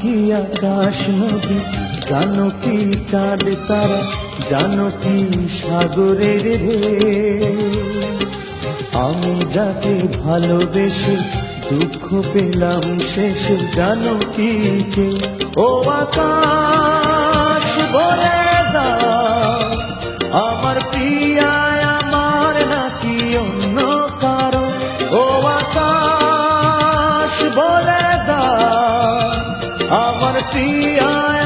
কি আকাশ নদী? জানো কি চাঁদ তারা? জানো কি সাগরের রে? আমি যাকে ভালোবেসে দুঃখ পেলাম শেষে, জানো কি কেউ ও আকাশ! आया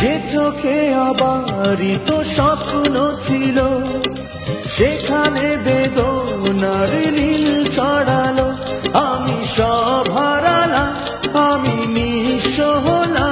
যে চোখে তো স্বপ্ন ছিল, সেখানে বেদনার নীল চড়ালো আমি সব হারালাম, আমি নিঃস্ব হলাম।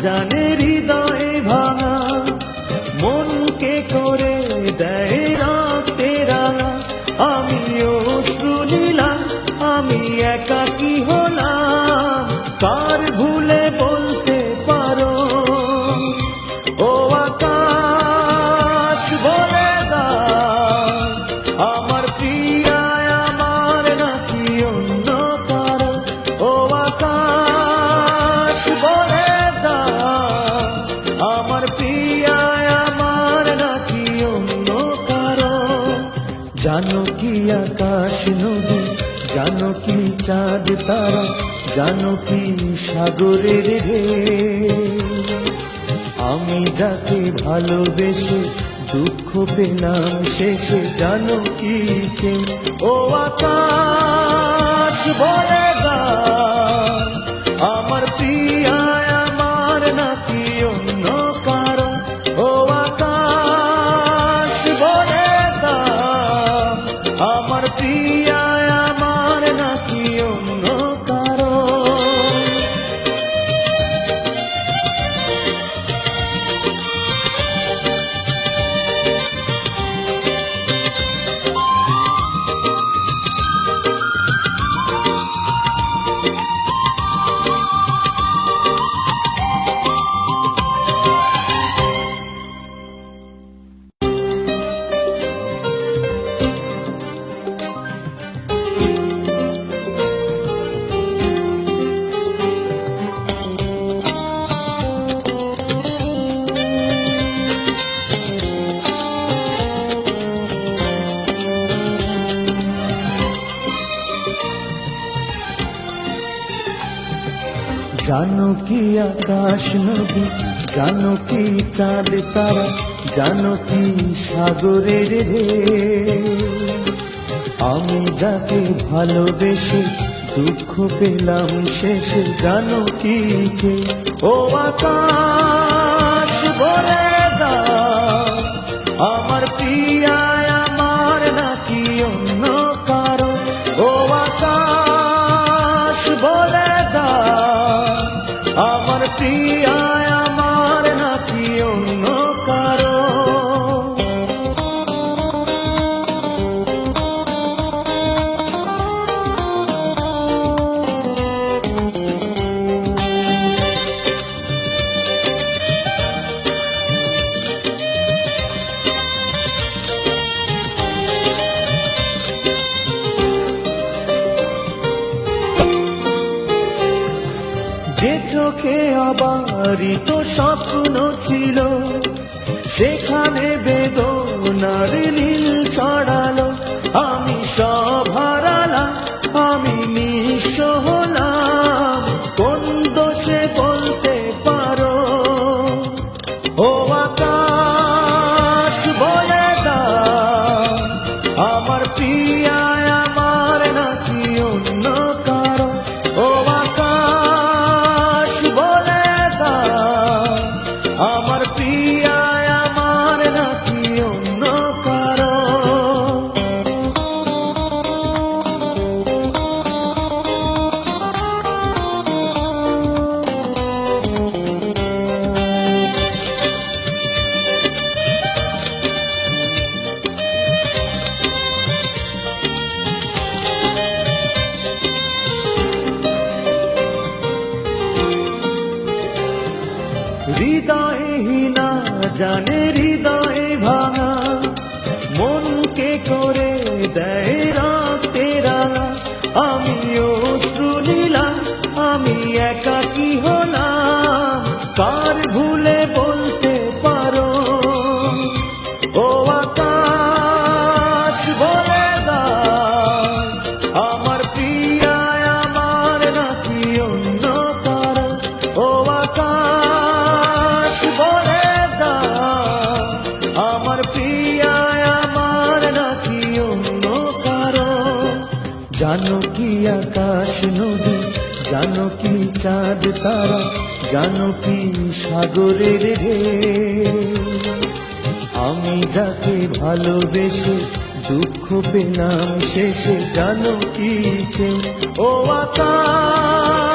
जाने জানো কি আকাশ নদী, জানো কি চাঁদ তারা, জানো কি সাগরের ঢেউ। আমি যাকে ভালোবেসে দুঃখ পেলাম শেষে, জানো কি ও আকাশ বলে আমার প্রিয়ায় জানো কি আকাশ নদী, জানো কি চাঁদ তারা, জানো কি সাগরের রে। আমি যাকে ভালোবেসে দুঃখ পেলাম শেষে, জানো কি কে? ও আকাশ বলে যাবারই তো স্বপ্ন ছিল। সেখানে বেদনার নীল জানে হৃদয় ভাঙা মনকে করে দেয় রাতে রাঙা। আমি অশ্রু নিলাম আমি একাকি হলাম, কার ভুলে বলতে আকাশ নদী, জানো কি চাঁদ তারা, জানো কি সাগরের রে আমি যাকে ভালোবেসে দুঃখ পেলাম শেষে, জানো কি ও আকাশ!